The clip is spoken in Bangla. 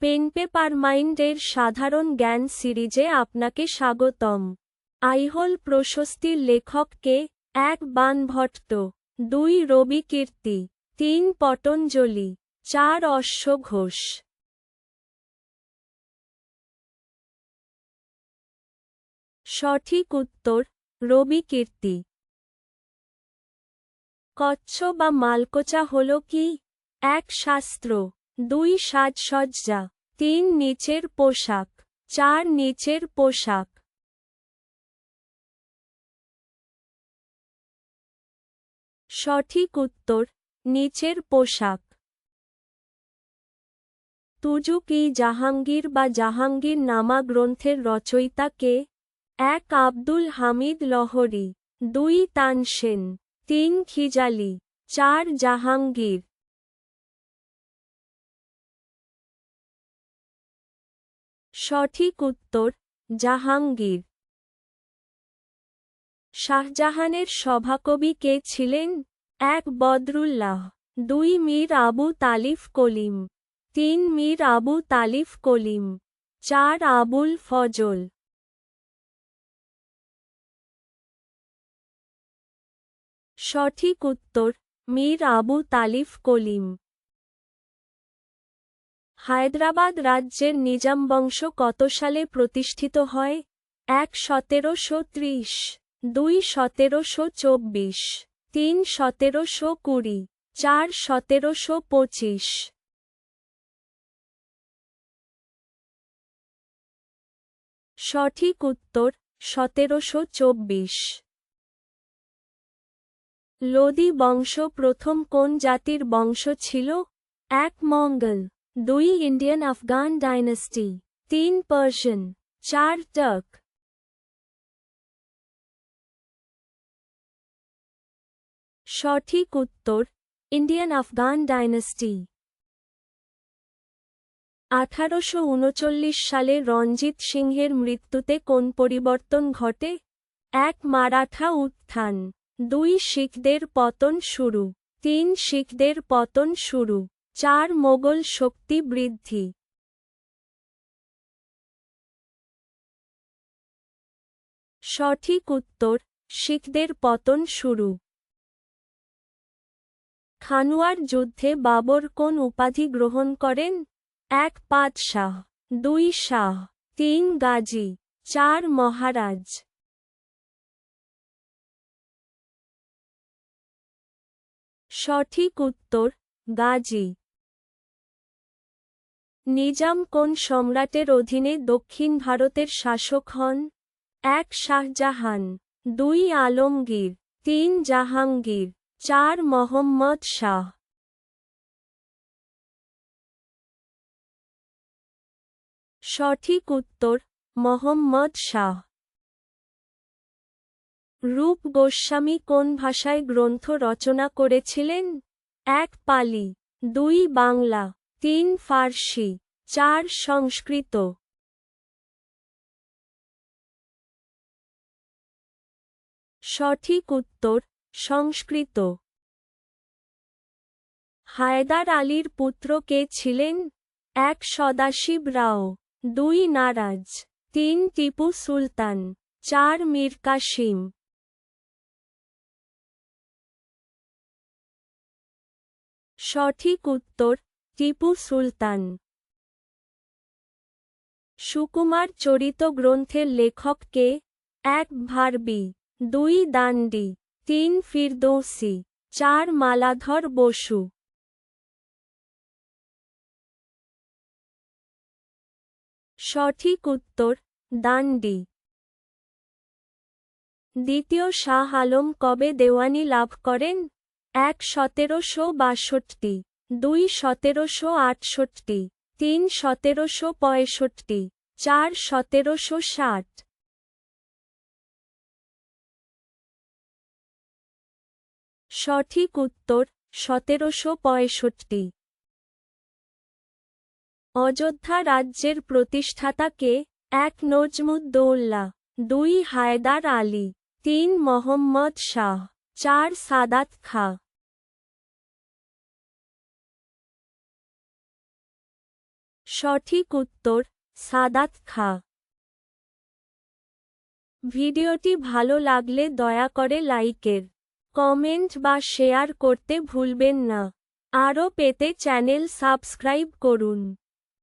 পেন পেপার মাইন্ডের সাধারণ জ্ঞান সিরিজে আপনাকে স্বাগতম। আইহোল প্রশস্তির লেখককে এক বানভট্ট। দুই রবি কীর্তি। তিন পতঞ্জলি। চার অশ্ব ঘোষ। সঠিক উত্তর, রবি কীর্তি। কচ্ছ বা মালকোচা হল কি? এক শাস্ত্র। দুই সাজসজ্জা তিন নিচের পোশাক, চার নিচের পোশাক। সঠিক উত্তর, নিচের পোশাক। তুজুক জাহাঙ্গীর বা জাহাঙ্গীর নামা গ্রন্থের রচয়িতা কে? এক, আব্দুল হামিদ লহরি। দুই, তানসেন। তিন, খিজালি। চার, জাহাঙ্গীর। সঠিক উত্তর, জাহাঙ্গীর। শাহজাহানের সভাকবি কে ছিলেন? এক, বদরুল্লাহ। দুই, মীর আবু তালিফ কলিম তিন, মীর আবু তালিফ কলিম চার, আবুল ফজল। সঠিক উত্তর, মীর আবু তালিফ কলিম হায়দ্রাবাদ রাজ্যের নিজাম বংশ কত সালে প্রতিষ্ঠিত হয়? এক সতেরোশো ত্রিশ, দুই সতেরোশো চব্বিশ, তিন সতেরোশো কুড়ি, চার সতেরোশো পঁচিশ। সঠিক উত্তর, সতেরোশো চব্বিশ। লোদি বংশ প্রথম কোন জাতির বংশ ছিল? এক মঙ্গল। দুই ইন্ডিয়ান আফগান ডাইনাস্টি, তিন পার্সিয়ান, চার টার্ক। সঠিক উত্তর, ইন্ডিয়ান আফগান ডাইনাস্টি। আঠারোশো সালে রঞ্জিত সিংহের মৃত্যুতে কোন পরিবর্তন ঘটে? এক, মারাঠা উত্থান। দুই, শিখদের পতন শুরু। তিন, শিখদের পতন শুরু। চার মোগল শক্তি বৃদ্ধি। সঠিক উত্তর, শিখদের পতন শুরু। খানুয়ার যুদ্ধে বাবর কোন উপাধি গ্রহণ করেন? এক পাতশাহ, দুই শাহ, তিন গাজী, চার মহারাজ। সঠিক উত্তর, গাজী। নিজাম কোন সম্রাটের অধীনে দক্ষিণ ভারতের শাসক হন? এক, শাহজাহান। দুই, আলমগীর। তিন, জাহাঙ্গীর। চার, মোহাম্মদ শাহ। সঠিক উত্তর, মোহাম্মদ শাহ। রূপ গোস্বামী কোন ভাষায় গ্রন্থ রচনা করেছিলেন? এক, পালি। দুই, বাংলা। তিন ফার্সি, চার সংস্কৃত। সঠিক উত্তর, সংস্কৃত। হায়দার আলীর পুত্র কে ছিলেন? এক সদাশিব রাও, দুই নারাজ, তিন টিপু সুলতান, চার মীর কাসিম সঠিক উত্তর টিপু সুলতান। সুকুমার চরিত গ্রন্থের লেখক কে? এক ভারবি, দুই দান্ডি, তিন ফিরদৌসি, চার মালাধর বসু। সঠিক উত্তর, দান্ডি। দ্বিতীয় শাহ আলম কবে দেওয়ানি লাভ করেন? এক সতেরোশো বাষট্টি। দুই সতেরোশো আটষট্টি, তিন সতেরোশো পঁয়ষট্টি, চার সতেরোশো ষাট। সঠিক উত্তর, সতেরোশো পঁয়ষট্টি। অযোধ্যা রাজ্যের প্রতিষ্ঠাতাকে এক নজমুদ্দৌল্লা দুই, হায়দার আলী, তিন, মোহাম্মদ শাহ, চার, সাদাত খা। সঠিক উত্তর সাদাত খা। ভিডিওটি ভালো লাগলে দয়া করে লাইকের কমেন্ট বা শেয়ার করতে ভুলবেন না। আরও পেতে চ্যানেল সাবস্ক্রাইব করুন।